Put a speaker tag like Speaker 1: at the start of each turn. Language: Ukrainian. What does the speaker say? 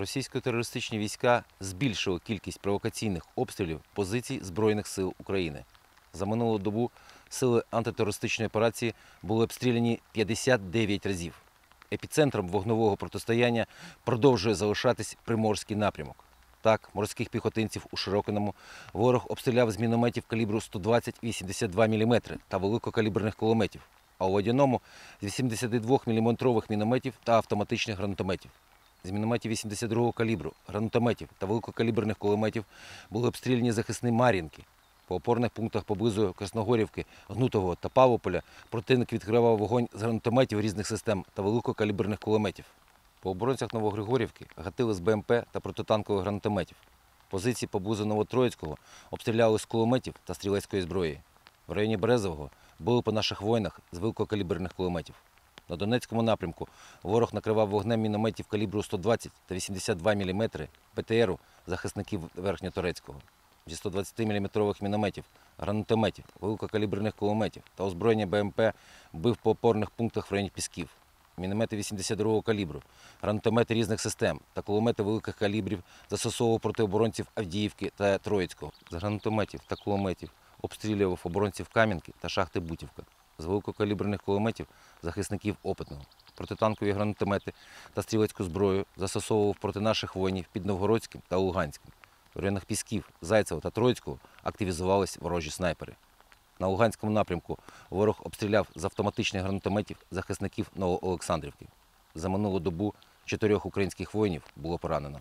Speaker 1: Російсько-терористичні війська збільшили кількість провокаційних обстрілів позицій Збройних сил України. За минулу добу сили антитерористичної операції були обстріляні 59 разів. Епіцентром вогнового протистояння продовжує залишатись Приморський напрямок. Так, морських піхотинців у Широкиному ворог обстріляв з мінометів калібру 120-82 мм та великокаліберних кулеметів, а у водяному з 82 мм мінометів та автоматичних гранатометів. З мінометів 82-го калібру, гранатометів та великокаліберних кулеметів були обстріляні захисні Мар'їнки. По опорних пунктах поблизу Красногорівки, Гнутового та Павополя противник відкривав вогонь з гранатометів різних систем та великокаліберних кулеметів. По оборонцях Новогригорівки гатили з БМП та протитанкових гранатометів. Позиції поблизу Новотроїцького обстріляли з кулеметів та стрілецької зброї. В районі Березового били по наших воїнах з великокаліберних кулеметів. На Донецькому напрямку ворог накривав вогнем мінометів калібру 120 та 82 мм ПТРу захисників Верхньоторецького. Зі 120-мм мінометів, гранатометів, великокаліберних кулеметів та озброєння БМП бив по опорних пунктах в районі Пісків. Міномети 82-го калібру, гранатомети різних систем та кулемети великих калібрів застосовував проти оборонців Авдіївки та Троїцького. З гранатометів та кулеметів обстрілював оборонців Кам'янки та шахти Бутівка. З великокаліберних кулеметів захисників Опитного. Протитанкові гранатомети та стрілецьку зброю застосовував проти наших воїнів під Новгородським та Луганським. В районах Пісків, Зайцева та Троїцького активізувались ворожі снайпери. На Луганському напрямку ворог обстріляв з автоматичних гранатометів захисників Новоолександрівки. За минулу добу чотирьох українських воїнів було поранено.